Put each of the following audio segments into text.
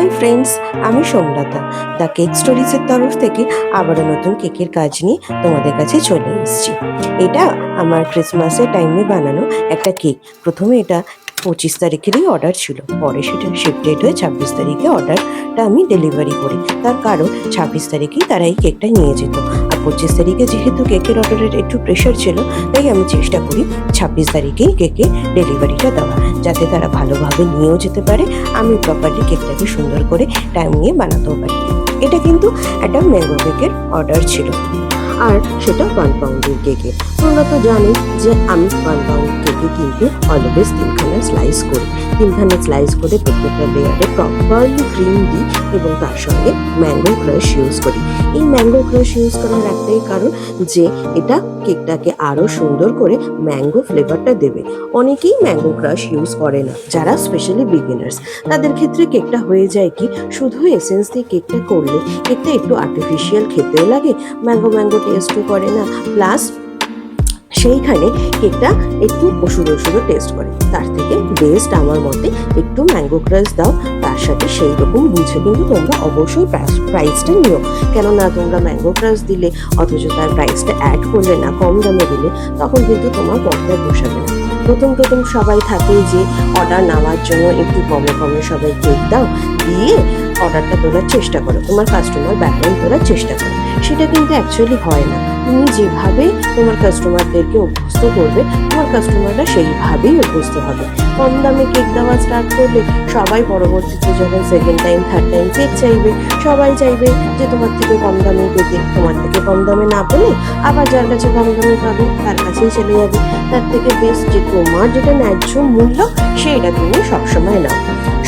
Hi friends, আমি Somlata. The cake স্টোরিজের তরফ থেকে আবারও নতুন কেকের কাজ নিয়ে তোমাদের কাছে চলে এসেছি। এটা আমার ক্রিসমাসের টাইমে বানানো একটা কেক। প্রথমে এটা পঁচিশ তারিখেরই অর্ডার ছিল। পরে সেটা শিফট ডেট হয়ে ছাব্বিশ তারিখে অর্ডারটা আমি ডেলিভারি করি। তার কারণ ছাব্বিশ তারিখেই তারা এই কেকটা নিয়ে যেত। পঁচিশ তারিখে যেহেতু কেকের অর্ডারের একটু প্রেশার ছিল, তাই আমি চেষ্টা করি ছাব্বিশ তারিখেই কেকে ডেলিভারিটা দেওয়া, যাতে তারা ভালোভাবে নিয়েও যেতে পারে। আমি প্রপারলি কেকটাকে সুন্দর করে টাইম নিয়ে বানাতেও পারি। এটা কিন্তু একটা ম্যাঙ্গো কেকের অর্ডার ছিল। আর সেটা ওয়ান পাউন্ডের কেকে তোমরা তো জানো যে আমি ওয়ান পাউন্ড কেকে কিন্তু অলওয়েজ তিনখানা স্লাইস করি। তিনখানা স্লাইস করে প্রত্যেকটা লেয়ারে প্রপারলি ক্রিম দিই এবং তার সঙ্গে ম্যাঙ্গো ক্রাশ ইউজ করি। এই ম্যাঙ্গো ক্রাশ ইউজ করার একটাই কারণ যে এটা কেকটাকে আরও সুন্দর করে ম্যাঙ্গো ফ্লেভারটা দেবে। অনেকেই ম্যাঙ্গো ক্রাশ ইউজ করে না, যারা স্পেশালি বিগিনার্স তাদের ক্ষেত্রে কেকটা হয়ে যায় কি, শুধু এসেন্স দিয়ে কেকটা করলে কেকটা একটু আর্টিফিশিয়াল খেতেও লাগে। ম্যাঙ্গো ম্যাঙ্গো টেস্টও করে না। প্লাস সেইখানে কেকটা একটু ওষুধ ওষুধও টেস্ট করে। তার থেকে বেস্ট আমার মতে একটু ম্যাঙ্গো ক্রাশ দাও। তার সাথে সেই রকম বুঝে কিন্তু তোমরা অবশ্যই প্রাইসটা নিও। কেননা তোমরা ম্যাঙ্গো ক্রাশ দিলে, অথচ তার প্রাইসটা অ্যাড করলে না, কম দামে দিলে, তখন কিন্তু তোমার পর্দায় বসাবে না। প্রথম প্রথম সবাই থাকে যে অর্ডার নেওয়ার জন্য একটু কমে কমে সবাই কেক দাও। দিয়ে অর্ডারটা তোলার চেষ্টা করো, তোমার কাস্টমার ব্যাকগ্রাউন্ড তোলার চেষ্টা করো। সেটা কিন্তু অ্যাকচুয়ালি হয় না। তুমি যেভাবে তোমার কাস্টমারদেরকে অভ্যস্ত করবে, তোমার কাস্টমাররা সেইভাবেই অভ্যস্ত হবে। কম দামে কেক দেওয়া স্টার্ট করলে সবাই পরবর্তীতে যখন second time third time cake চাইবে, সবাই চাইবে যে তোমার থেকে কম দামে পেতে তোমার থেকে কম দামে না পেলে আবার যার কাছে কম দামে পাবে, তার কাছেই চলে যাবে। তার থেকে বেশ যে তোমার যেটা ন্যায্য মূল্য, সেইটা তুমি সবসময় নাও।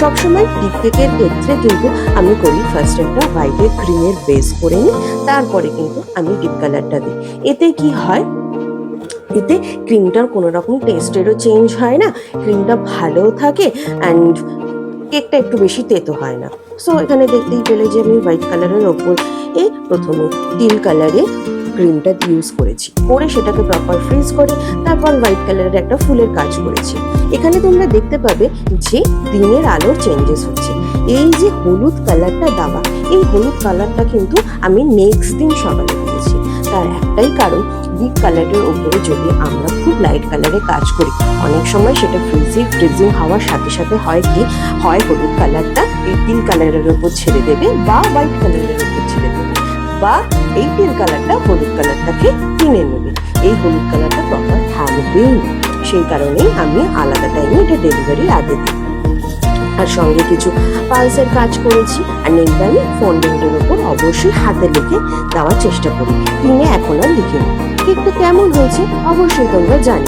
সবসময় ডিপ কেকের ক্ষেত্রে কিন্তু আমি করি ফার্স্ট একটা হোয়াইটের ক্রিমের বেস করে নিই, তারপরে কিন্তু আমি ডিপ কালারটা দিই। এতে কি হয়? এতে ক্রিমটার কোনো রকম টেস্টেরও চেঞ্জ হয় না ক্রিমটা ভালো থাকে অ্যান্ড কেকটা একটু বেশি তেতো হয় না। সো এখানে দেখতেই পেলে যে আমি হোয়াইট কালারের ওপর এ প্রথমে টিল কালারে ক্রিমটা ইউজ করেছি। করে সেটাকে প্রপার ফ্রিজ করে, তারপর হোয়াইট কালারের একটা ফুলের কাজ করেছি। এখানে তোমরা দেখতে পাবে যে দিনের আলোর চেঞ্জেস হচ্ছে। এই যে হলুদ কালারটা দেওয়া, এই হলুদ কালারটা কিন্তু আমি নেক্সট দিন সকালে দিয়েছি। তার একটাই কারণ ডিপ কালারের উপরে যদি আমরা খুব লাইট কালারে কাজ করি, অনেক সময় সেটা ফ্রিজিং ফ্রিজিং হওয়ার সাথে সাথে হয় কি? হয় হলুদ কালারটা এই তিল কালারের ওপর ছেড়ে দেবে বা হোয়াইট কালারের ওপর ছেড়ে বা এই তিল কালারটা হলুদ কালারটাকে কিনে নেবে। এই হলুদ কালারটা প্রপার থাকবেই। সেই কারণেই আমি আলাদা টাইমে এটা ডেলিভারি আগে দিই। আর সঙ্গে কিছু পালসের কাজ করেছি। আর নেইটা আমি ফন্ডিংয়ের উপর অবশ্যই হাতে লিখে দেওয়ার চেষ্টা করি। কিনে এখন আর লিখে কেকটা কেমন হয়েছে অবশ্যই তোমরা জানি।